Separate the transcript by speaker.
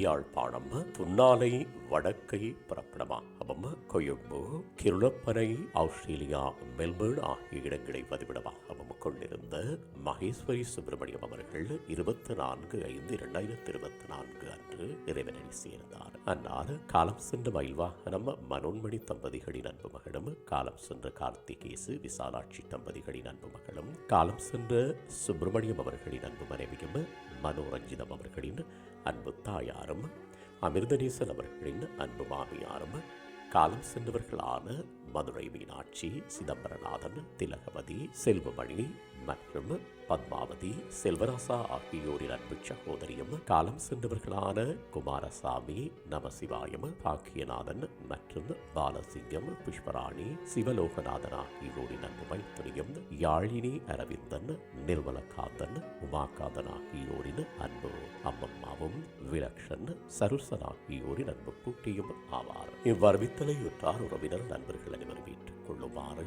Speaker 1: யாழ்ப்பாணம் புன்னாலை வடக்கை புறப்படமா. அப்பம் Colombo Kirulapone Australia Melbourne ஆகிய இடங்களை பதிவிடமாகவும் கொண்டிருந்த மகேஸ்வரி சுப்பிரமணியம் அவர்கள் இருபத்தி நான்கு ஐந்து இரண்டாயிரத்தி இருபத்தி நான்கு அன்று இறைவனடி சேர்ந்தார். அன்னார் காலம் சென்ற மயில்வாகனம் மனோன்மணி தம்பதிகளின் அன்பு மகளும் காலம் சென்ற கார்த்திகேசு விசாலாட்சி தம்பதிகளின் அன்பு மகளும் காலம் சென்ற சுப்பிரமணியம் அவர்களின் அன்பு மனைவியும் மனோரஞ்சிதம் அவர்களின் அன்பு தாயாரும் அமிர்தநேசன் அவர்களின் அன்பு மாமியாரும் காலம் சென்றவர்களான மதுரை மீனாட்சி சிதம்பரநாதன் திலகவதி செல்வமணி மற்றும் பத்மாவதி செல்வராசா ஆகியோரின் அன்பு சகோதரியும் காலம் சென்றவர்களான குமாரசாமி நமசிவாயம் பாக்கியநாதன் மற்றும் பாலசிங்கம் புஷ்பராணி சிவலோகநாதன் ஆகியோரின் அன்பு மைத்துனியும் யாழினி அரவிந்தன் நிர்மலகாந்தன் உமாகாந்தன் ஆகியோரின் அன்பு அம்மம்மாவும் விலக்ஷன் சருசன் ஆகியோரின் அன்பு கூட்டியும் ஆவார். இவ்வரவித்தலை உற்றார் உறவினர் நண்பர்களின்